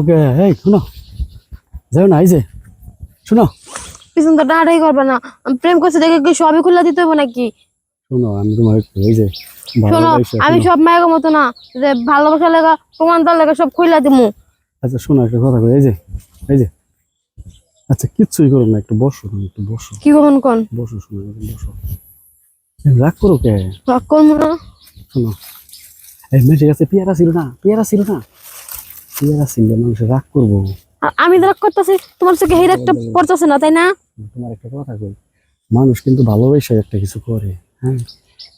ওকে এই শোনো। যাও না এই যে শোনো। পিছন তো ডাড়াই করবে না। প্রেম করছে দেখে কি সবই খুলে দিতে হবে নাকি? শোনো আমি তোমার এই যে শোনো আমি সব মায়ের মতো না যে ভালোবাসা লেগা দেওয়ার লেগা সব খুলে দিমু। আচ্ছা শোনো একটা কথা কই এই যে এই যে। আচ্ছা কিচ্ছুই করো না একটু বসো তুমি একটু বসো। কি করুন কোন? বসো শোনো বসো। রাগ করো কে? রাগ করব না। শোনো। এই মেয়েটির কাছে পেয়ারা ছিল না পেয়ারা ছিল না। মানুষ রাগ করব। আমি রাগ করতেছি তোমার চোখে হের একটা পড়তেছে না তাই না? তোমার একটা কথা কই মানুষ কিন্তু ভালোবেসে একটা কিছু করে হ্যাঁ?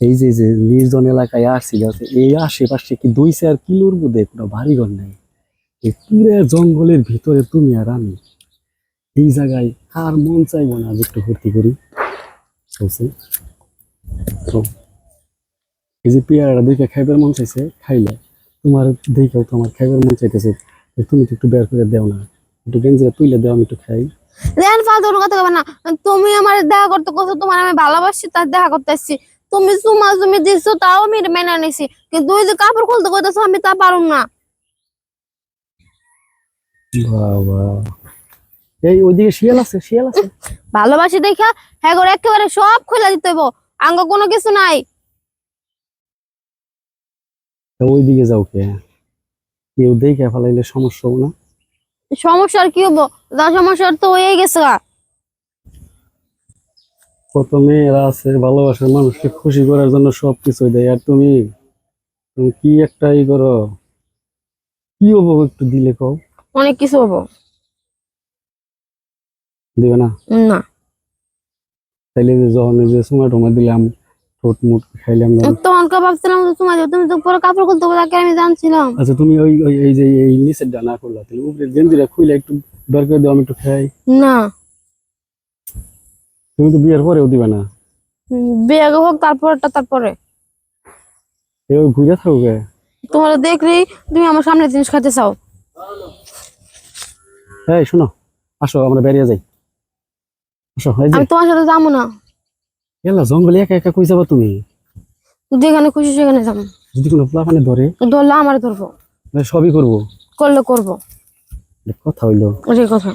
এই যে যে নির্জন এলাকায় আসছি যাচ্ছে এই আশেপাশে কি দুই চার কিলোর মধ্যে কোনো বাড়ি ঘর নেই? এই পুরো জঙ্গলের ভিতরে তুমি আর আমি এই জায়গায় কার মন চাইব না একটু ভর্তি করি। তো এই যে পেয়ারাটা দেখে খাইবার মন চাইছে খাইলে। তোমার দেখেও তোমার খাইবার মন চাইতেছে। তুমি তো একটু বের করে দেও না। একটু গেঞ্জিটা তুইলে দেও আমি একটু খাই। দেন ফালতু কোনো কথা কবে না। তুমি আমার দেখা করতে কছো তোমার আমি ভালোবাসি তার দেখা করতে আসছি। তুমি সুমা তুমি দিছো তাও আমি মেনে নিছি। কিন্তু ওই যে কাপড় খুলতে কইতেছো আমি তা পারুম না। বাবা। এই ওইদিকে শিয়াল আছে শিয়াল আছে। ভালোবাসি দেখা হ্যাঁ একেবারে সব খুলে দিতে হইব। আঙ্গ কোনো কিছু নাই। ওইদিকে যাও কে? কেউ দেখে ফেলাইলে সমস্যা হবে না। সমস্যা আর কি হব? যা সমস্যা তো হয়ে গেছে কত মেয়েরা আছে ভালোবাসার মানুষকে খুশি করার জন্য সব কিছু দেয়। আর তুমি? তুমি কি একটা ই করো? কি হব একটু দিলে কও? অনেক কিছু হব। দিবে না? না। তাইলে যে যখন যে সময় টমা দিলাম ঠোঁট মুট খাইলাম যখন- তখন ভাবছিলাম যে তোমার তুমি তো পরে কাপড় খুলতে আমি জানছিলাম। আচ্ছা তুমি ওই এই যে এই নিচের ডানা করলা তাহলে উপরে গেঞ্জিটা খুলে একটু বের করে দাও আমি একটু খাই। না। তুমি তো বিয়ের পরেও দিবে না। বিয়ে হোক তারপরটা তারপরে। ঘুরে থাকবে তোমার দেখলেই তুমি আমার সামনে জিনিস খাইতে চাও। এই শোনো আসো আমরা বেরিয়ে যাই। আসো আমি তোমার সাথে যাব না। এলা জঙ্গলে একা একা কই যাবা তুমি? যেখানে খুশি সেখানে যাব। যদি কোনো প্লাফানে ধরে? ধরলে আমার ধরবো। সবই করব। করলে করব। কথা হইল। ওটাই কথা।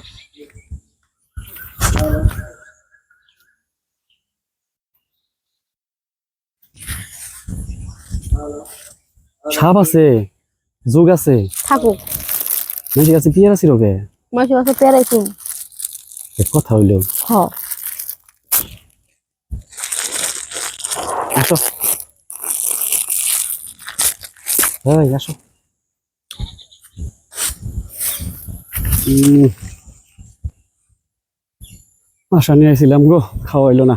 সাপ আছে যোগ আছে। থাকুক। কাছে পিয়ার আছে রোগে? মাসি বাসা পেয়ারাই কথা হইল। হ। আসো এই আসো। আশা নিয়ে আইছিলাম গো খাওয়া হইল না।